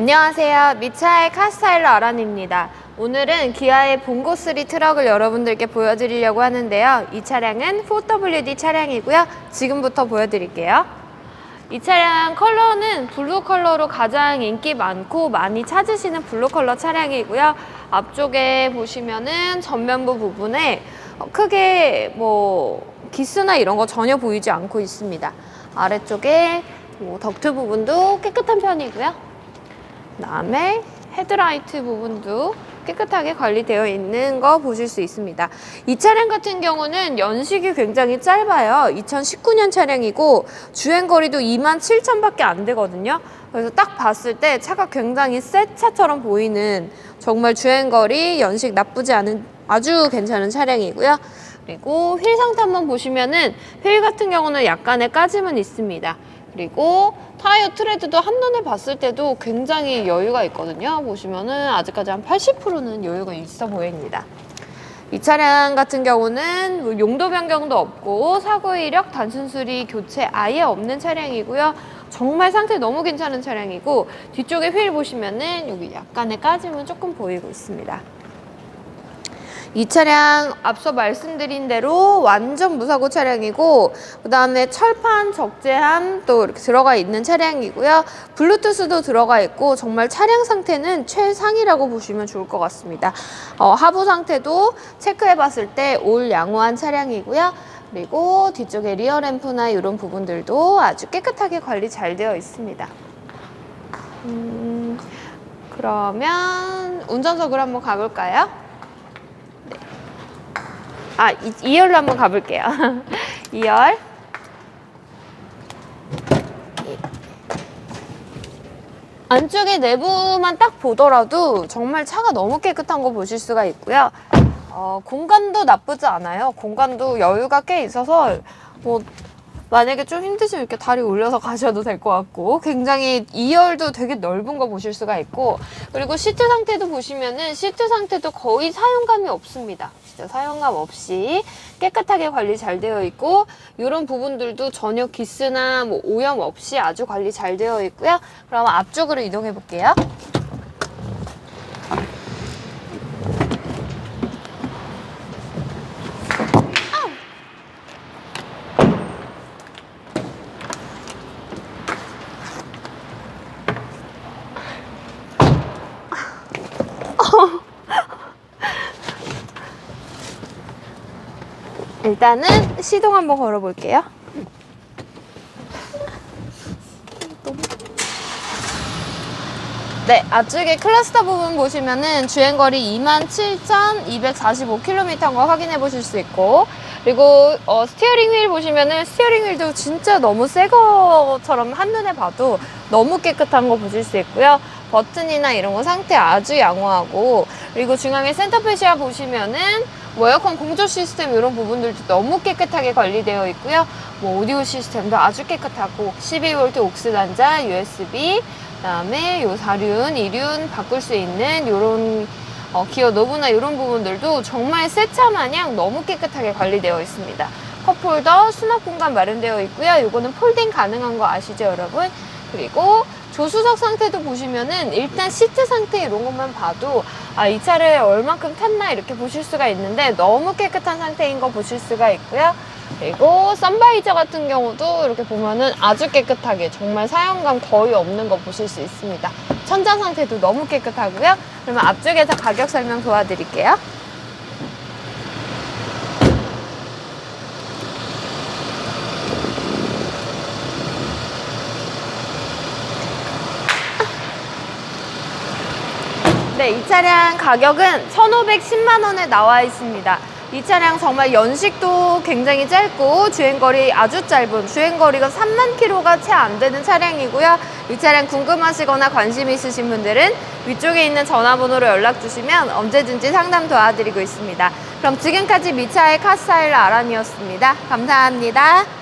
안녕하세요. 미차의 카스타일러 아란입니다. 오늘은 기아의 봉고3 트럭을 여러분들께 보여드리려고 하는데요. 이 차량은 4WD 차량이고요. 지금부터 보여드릴게요. 이 차량 컬러는 블루 컬러로 가장 인기 많고 많이 찾으시는 블루 컬러 차량이고요. 앞쪽에 보시면은 전면부 부분에 어, 크게 뭐 기스나 이런 거 전혀 보이지 않고 있습니다. 아래쪽에 뭐 덕트 부분도 깨끗한 편이고요. 그다음에 헤드라이트 부분도 깨끗하게 관리되어 있는 거 보실 수 있습니다. 이 차량 같은 경우는 연식이 굉장히 짧아요. 2019년 차량이고 주행거리도 2만 7천밖에 안 되거든요. 그래서 딱 봤을 때 차가 굉장히 새 차처럼 보이는 정말 주행거리 연식 나쁘지 않은 아주 괜찮은 차량이고요. 그리고 휠 상태 한번 보시면은 휠 같은 경우는 약간의 까짐은 있습니다. 그리고 타이어 트레드도 한눈에 봤을 때도 굉장히 여유가 있거든요. 보시면은 아직까지 한 80%는 여유가 있어 보입니다. 이 차량 같은 경우는 뭐 용도 변경도 없고 사고 이력 단순 수리 교체 아예 없는 차량이고요. 정말 상태 너무 괜찮은 차량이고 뒤쪽에 휠 보시면은 여기 약간의 까짐은 조금 보이고 있습니다. 이 차량 앞서 말씀드린 대로 완전 무사고 차량이고 그 다음에 철판 적재함 또 이렇게 들어가 있는 차량이고요. 블루투스도 들어가 있고 정말 차량 상태는 최상이라고 보시면 좋을 것 같습니다. 어, 하부 상태도 체크해 봤을 때 올 양호한 차량이고요. 그리고 뒤쪽에 리어 램프나 이런 부분들도 아주 깨끗하게 관리 잘 되어 있습니다. 음, 그러면 운전석으로 한번 가볼까요? 아, 2 열로 한번 가볼게요. 2열. 안쪽에 내부만 딱 보더라도 정말 차가 너무 깨끗한 거 보실 수가 있고요. 어, 공간도 나쁘지 않아요. 공간도 여유가 꽤 있어서 뭐 만약에 좀 힘드시면 이렇게 다리 올려서 가셔도 될 것 같고 굉장히 2열도 되게 넓은 거 보실 수가 있고 그리고 시트 상태도 보시면은 시트 상태도 거의 사용감이 없습니다. 진짜 사용감 없이 깨끗하게 관리 잘 되어 있고 이런 부분들도 전혀 기스나 뭐 오염 없이 아주 관리 잘 되어 있고요. 그럼 앞쪽으로 이동해 볼게요. 일단은 시동 한번 걸어볼게요. 네, 앞쪽에 클러스터 부분 보시면은 주행거리 27,245km인 거 확인해 보실 수 있고 그리고 어, 스티어링 휠 보시면은 스티어링 휠도 진짜 너무 새 거처럼 한눈에 봐도 너무 깨끗한 거 보실 수 있고요. 버튼이나 이런 거 상태 아주 양호하고 그리고 중앙에 센터페시아 보시면은 뭐 에어컨 공조 시스템 이런 부분들도 너무 깨끗하게 관리되어 있고요. 뭐 오디오 시스템도 아주 깨끗하고 12V 옥스 단자, USB, 그다음에 요 4륜, 2륜 바꿀 수 있는 요런 어, 기어 노브나 이런 부분들도 정말 새 차 마냥 너무 깨끗하게 관리되어 있습니다. 컵홀더, 수납 공간 마련되어 있고요. 요거는 폴딩 가능한 거 아시죠, 여러분? 그리고 조수석 상태도 보시면은 일단 시트 상태 이런 것만 봐도 아, 이 차를 얼만큼 탔나 이렇게 보실 수가 있는데 너무 깨끗한 상태인 거 보실 수가 있고요. 그리고 썬바이저 같은 경우도 이렇게 보면은 아주 깨끗하게 정말 사용감 거의 없는 거 보실 수 있습니다. 천장 상태도 너무 깨끗하고요. 그러면 앞쪽에서 가격 설명 도와드릴게요. 네, 이 차량 가격은 1,510만 원에 나와 있습니다. 이 차량 정말 연식도 굉장히 짧고 주행거리 아주 짧은 주행거리가 3만 킬로가 채 안 되는 차량이고요. 이 차량 궁금하시거나 관심 있으신 분들은 위쪽에 있는 전화번호로 연락 주시면 언제든지 상담 도와드리고 있습니다. 그럼 지금까지 미차의 카스타일 아란이었습니다. 감사합니다.